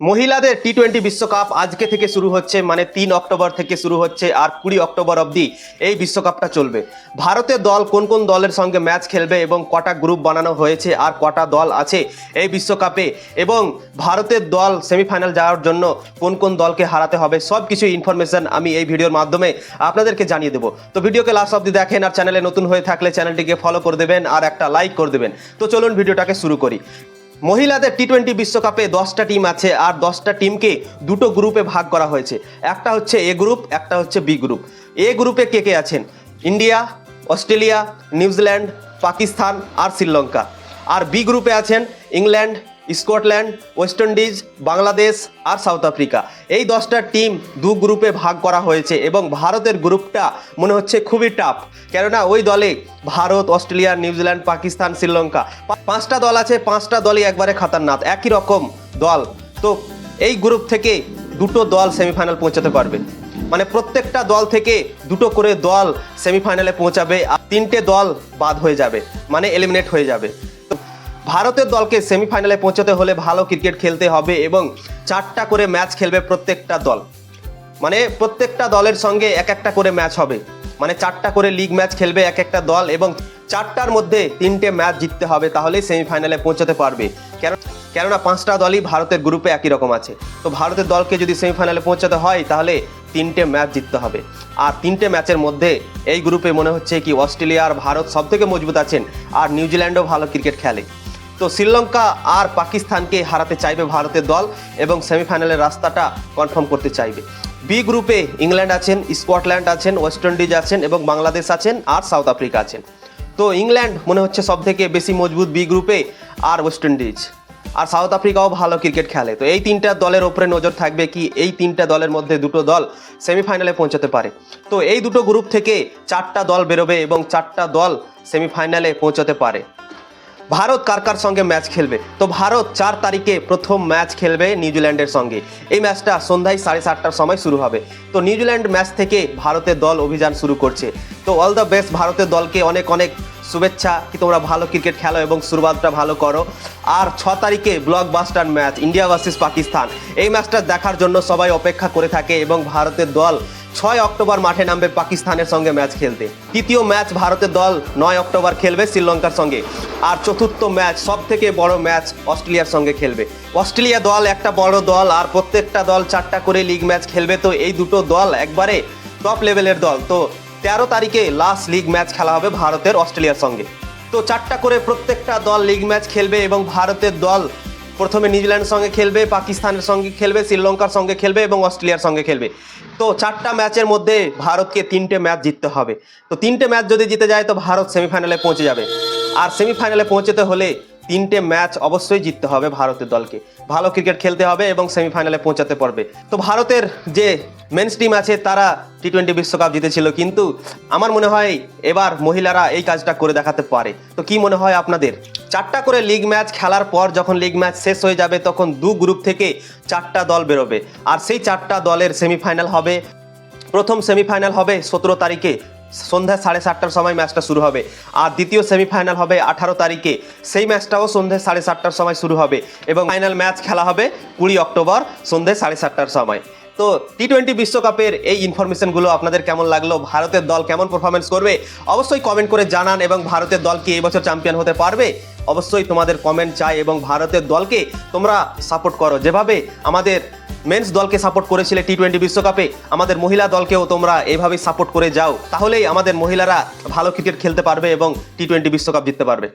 মহিলাদের T twenty বিশ্বকাপ আজকে থেকে শুরু হচ্ছে মানে তিন অক্টোবর থেকে শুরু হচ্ছে আর কুড়ি অক্টোবর অবধি এই বিশ্বকাপটা চলবে। ভারতের দল কোন কোন দলের সঙ্গে ম্যাচ খেলবে এবং কটা গ্রুপ বানানো হয়েছে আর কটা দল আছে এই বিশ্বকাপে এবং ভারতের দল সেমিফাইনাল যাওয়ার জন্য কোন কোন দলকে হারাতে হবে সব কিছু ইনফরমেশন আমি এই ভিডিওর মাধ্যমে আপনাদেরকে জানিয়ে দেবো। তো ভিডিওকে লাস্ট অবধি দেখেন আর চ্যানেলে নতুন হয়ে থাকলে চ্যানেলটিকে ফলো করে দেবেন আর একটা লাইক করে দেবেন। তো চলুন ভিডিওটাকে শুরু করি। মহিলাদের টি টোয়েন্টি বিশ্বকাপে দশটা টিম আছে আর দশটা টিমকে দুটো গ্রুপে ভাগ করা হয়েছে। একটা হচ্ছে এ গ্রুপ একটা হচ্ছে বি গ্রুপ এ গ্রুপে কে কে আছেন? India Australia New Zealand Pakistan আর শ্রীলঙ্কা আর বি গ্রুপে আছেন England Scotland, West Indies, Bangladesh আর সাউথ আফ্রিকা। এই দশটা টিম দু গ্রুপে ভাগ করা হয়েছে এবং ভারতের গ্রুপটা মনে হচ্ছে খুবই টাফ কেননা ওই দলে Bharat, Australia New Zealand Pakistan, Sri Lanka পাঁচটা দল আছে, পাঁচটা দলই একবারে খাতারনাথ, একই রকম দল। তো এই গ্রুপ থেকে দুটো দল সেমিফাইনাল পৌঁছাতে পারবে। মানে প্রত্যেকটা দল থেকে দুটো করে দল সেমিফাইনালে পৌঁছাবে আর তিনটে দল বাদ হয়ে যাবে মানে এলিমিনেট হয়ে যাবে। ভারতের দলকে সেমিফাইনালে পৌঁছাতে হলে ভালো ক্রিকেট খেলতে হবে এবং চারটা করে ম্যাচ খেলবে প্রত্যেকটা দল। মানে প্রত্যেকটা দলের সঙ্গে এক একটা করে ম্যাচ হবে। মানে চারটা করে লিগ ম্যাচ খেলবে এক একটা দল এবং চারটার মধ্যে তিনটে ম্যাচ জিততে হবে তাহলেই সেমিফাইনালে পৌঁছাতে পারবে। কেন, কেননা পাঁচটা দলই ভারতের গ্রুপে একই রকম আছে। তো ভারতের দলকে যদি সেমিফাইনালে পৌঁছাতে হয় তাহলে তিনটে ম্যাচ জিততে হবে। আর তিনটে ম্যাচের মধ্যে এই গ্রুপে মনে হচ্ছে কি অস্ট্রেলিয়া আর ভারত সব থেকে মজবুত আছেন আর নিউজিল্যান্ডও ভালো ক্রিকেট খেলে। তো শ্রীলঙ্কা আর পাকিস্তানকে হারাতে চাইবে ভারতের দল এবং সেমিফাইনালের রাস্তাটা কনফার্ম করতে চাইবে। বি গ্রুপে ইংল্যান্ড আছেন, স্কটল্যান্ড আছেন, ওয়েস্ট ইন্ডিজ আছেন এবং বাংলাদেশ আছেন আর সাউথ আফ্রিকা আছেন। তো ইংল্যান্ড মনে হচ্ছে সব থেকে বেশি মজবুত বি গ্রুপে আর ওয়েস্ট ইন্ডিজ। আর সাউথ আফ্রিকাও ভালো ক্রিকেট খেলে। তো এই তিনটা দলের ওপরে নজর থাকবে কি এই তিনটা দলের মধ্যে দুটো দল সেমিফাইনালে পৌঁছাতে পারে। তো এই দুটো গ্রুপ থেকে চারটা দল বেরোবে এবং চারটা দল সেমিফাইনালে পৌঁছাতে পারে। ভারত কার কার সঙ্গে ম্যাচ খেলবে? তো ভারত চার তারিখে প্রথম ম্যাচ খেলবে নিউজিল্যান্ডের সঙ্গে। এই ম্যাচটা সন্ধ্যায় সাড়ে সাতটার সময় শুরু হবে। তো নিউজিল্যান্ড ম্যাচ থেকে ভারতের দল অভিযান শুরু করছে। তো অল দ্য বেস্ট ভারতের দলকে অনেক অনেক শুভেচ্ছা। কি তোমরা ভালো ক্রিকেট খেলো এবং শুরুয়াতটা ভালো করো। আর ছ তারিখে blockbuster match, India versus Pakistan. এই ম্যাচটা দেখার জন্য সবাই অপেক্ষা করে থাকে এবং ভারতের দল ছয় অক্টোবর মাঠে নামবে পাকিস্তানের সঙ্গে ম্যাচ খেলতে। তৃতীয় ম্যাচ ভারতের দল নয় অক্টোবর খেলবে শ্রীলঙ্কার সঙ্গে। আর চতুর্থ ম্যাচ সব থেকে বড় ম্যাচ অস্ট্রেলিয়ার সঙ্গে খেলবে। অস্ট্রেলিয়া দল একটা বড় দল আর প্রত্যেকটা দল চারটা করে লিগ ম্যাচ খেলবে। তো এই দুটো দল একবারে টপ লেভেলের দল। তো তেরো তারিখে লাস্ট লিগ ম্যাচ খেলা হবে ভারতের অস্ট্রেলিয়ার সঙ্গে। তো চারটা করে প্রত্যেকটা দল লিগ ম্যাচ খেলবে এবং ভারতের দল প্রথমে নিউজিল্যান্ডের সঙ্গে খেলবে, পাকিস্তানের সঙ্গে খেলবে, শ্রীলঙ্কার সঙ্গে খেলবে এবং অস্ট্রেলিয়ার সঙ্গে খেলবে। তো চারটা ম্যাচের মধ্যে ভারতকে তিনটে ম্যাচ জিততে হবে। তো তিনটে ম্যাচ যদি জিতে যায়, তো ভারত সেমিফাইনালে পৌঁছে যাবে। আর সেমিফাইনালে পৌঁছতে হলে তিনটে ম্যাচ অবশ্যই জিততে হবে ভারতের দলকে। ভালো ক্রিকেট খেলতে হবে এবং সেমিফাইনালে পৌঁছাতে পারবে। তো ভারতের যে মেন্স টিম আছে, তারা টি টোয়েন্টি বিশ্বকাপ জিতেছিল, কিন্তু আমার মনে হয় এবার মহিলারা এই কাজটা করে দেখাতে পারে। তো কি মনে হয় আপনাদের? চারটা করে লিগ ম্যাচ খেলার পর যখন লিগ ম্যাচ শেষ হয়ে যাবে, তখন দু গ্রুপ থেকে চারটা দল বেরোবে। আর সেই চারটা দলের সেমিফাইনাল হবে। প্রথম সেমিফাইনাল হবে সতেরো তারিখে, সন্ধ্যা সাড়ে সাতটার সময় ম্যাচটা শুরু হবে। আর দ্বিতীয় সেমিফাইনাল হবে আঠারো তারিখে, সেই ম্যাচটাও সন্ধ্যে সাড়ে সাতটার সময় শুরু হবে। এবং ফাইনাল ম্যাচ খেলা হবে কুড়ি অক্টোবর, সন্ধ্যে সাড়ে সাতটার সময়। তো টি টোয়েন্টি বিশ্বকাপের এই ইনফরমেশনগুলো আপনাদের কেমন লাগল? ভারতের দল কেমন পারফরমেন্স করবে? অবশ্যই কমেন্ট করে জানান এবং ভারতের দল কি এবছর চ্যাম্পিয়ন হতে পারবে? অবশ্যই তোমাদের কমেন্ট চাই এবং ভারতের দলকে তোমরা সাপোর্ট করো। যেভাবে আমাদের মেন্স দলকে সাপোর্ট করেছিলে টি টোয়েন্টি বিশ্বকাপে, আমাদের মহিলা দলকেও তোমরা এভাবেই সাপোর্ট করে যাও। তাহলেই আমাদের মহিলারা ভালো ক্রিকেট খেলতে পারবে এবং টি টোয়েন্টি বিশ্বকাপ জিততে পারবে।